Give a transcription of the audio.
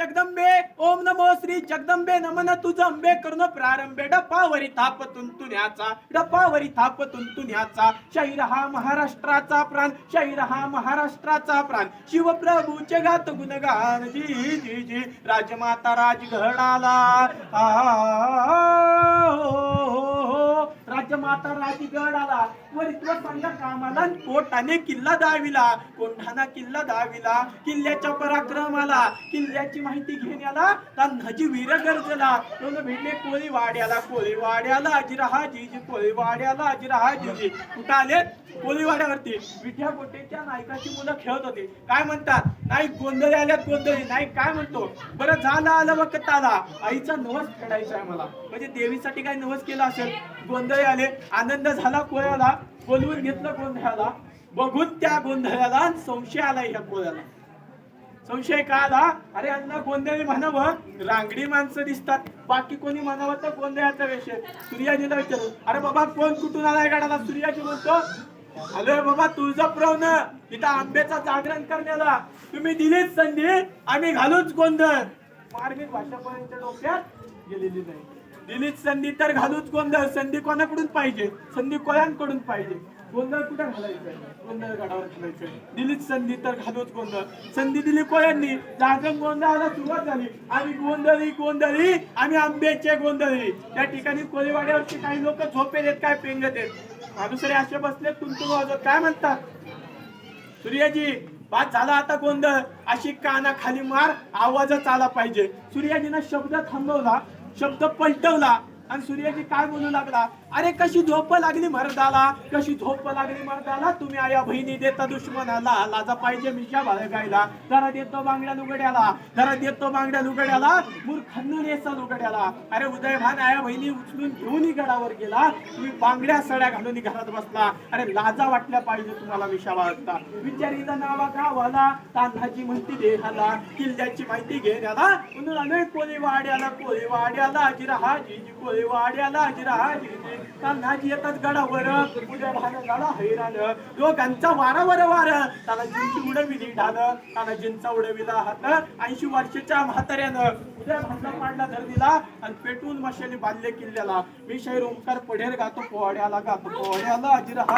जगदंबे ओम नमो श्री जगदंबे नमन तुझ अंबे करून प्रारंभे डपावरी थाप तुंतुन्याचा डपावरी थाप तुंतुन्याचा शैर हा महाराष्ट्राचा प्राण शैर हा महाराष्ट्राचा प्राण शिवप्रभूचे गात गुणगान जी जी जी राजमाता राजगडाला आ, राजमाता राजगडाला वरित्व सांगा कामाला पोटाने किल्ला दाविला. कोंढाना किल्ला दाविला. किल्ल्याच्या पराक्रमाला. किल्ल्याची माहिती घेण्याला तान्हाजी वीर गरजला दोन भेटले कोळी वाड्याला कोळी वाड्याला अजिरहा जीजी कोळी वाड्याला जीजी कुठं आले? कोळीवाड्यावरती. विद्या गोटेच्या नायकाची मुलं खेळत होते. काय म्हणतात? नाही गोंधळी आल्यात गोंधळी. नाही काय म्हणतो? बरं झालं आलं वखत आला आईचा नवस फेडायचा आहे मला. म्हणजे देवीसाठी काय नवस केला असेल? गोंधळी आले. आनंद झाला कोळ्याला बोलवून घेतलं गोंधळाला. बघून त्या गोंधळाला संशय आला ह्या कोळ्याला. संशय का आला? अरे अण्णा गोंधळी म्हणावं. रांगडी माणसं दिसतात. बाकी कोणी म्हणावं तर गोंधळाचा विषय सूर्याजीला विचारू. अरे बाबा कोण कुठून आलाय गाडाला? सूर्याजी बोलतो अरे बाबा तुळजापुरवण इथं आंब्याचा जागरण करण्याला. तुम्ही दिलीच संधी आम्ही घालूच गोंधळ. मार्मिक भाषापर्यंत डोक्यात गेलेली नाही. दिलीच संधी तर घालूच गोंधळ. संधी कोणाकडून पाहिजे? संधी कोळ्यांकडून पाहिजे. गोंधळ कुठं घालायचंय? गोंधळ गडावर घालायचंय. दिलीच संधी तर घालूच गोंधळ. संधी दिली कोळ्यांनी. जागम गोंधळाला सुरुवात झाली. आम्ही गोंधळी गोंधळी आम्ही आंब्याचे गोंधळी. त्या ठिकाणी कोळीवाड्यावरची काही लोक झोपे देत काय पेंगत आहेत? माणुसरे असे बसले तुमचं वाजत काय म्हणतात सूर्याजी बाद झाला आता गोंधळ. अशी काना खाली मार आवाजच आला पाहिजे. सूर्याजीनं शब्द थांबवला. शब्द पलटवला. आणि सूर्याजी काय बोलू लागला? अरे कशी झोप लागली मर्दाला? कशी झोप लागली मर्दाला? तुम्ही आया बहिणी देता दुश्मनाला. लाजा पाहिजे मिशा बाळगायला. जरा देतो बांगड्या लुगड्याला. जरा देतो बांगड्या लुगड्याला. मूर्खांना नेसा लुगड्याला. अरे उदयभान आया बहिणी उचलून घेऊन गडावर गेला. तुम्ही बांगड्या सड्या घालून घरात बसला. अरे लाजा वाटल्या पाहिजे तुम्हाला मिशा बाळगता. विचारीला नावा गावाला. तांधाची म्हणती देहाला. किल्ल्याची माहिती घेण्याला. म्हणून अनेक कोळी वाड्याला कोळी वाड्याला. जिरा अजिरहा जी कोळी वाड्याला हजिरा जीजी तांधाजी येतात गडावर उद्या भान गाडा हैराण. दोघांचा वारावर. वार त्याला उडविली ढाल. तानाजींचा उडविला हात. ऐंशी वर्षाच्या म्हाताऱ्यानं उद्या भांडा पाडला धरणीला आणि पेटून मशाली बांधले किल्ल्याला. मी शाहीर ओंकार पढेर गातो पोहड्याला गातो पोहड्याला अजिरहा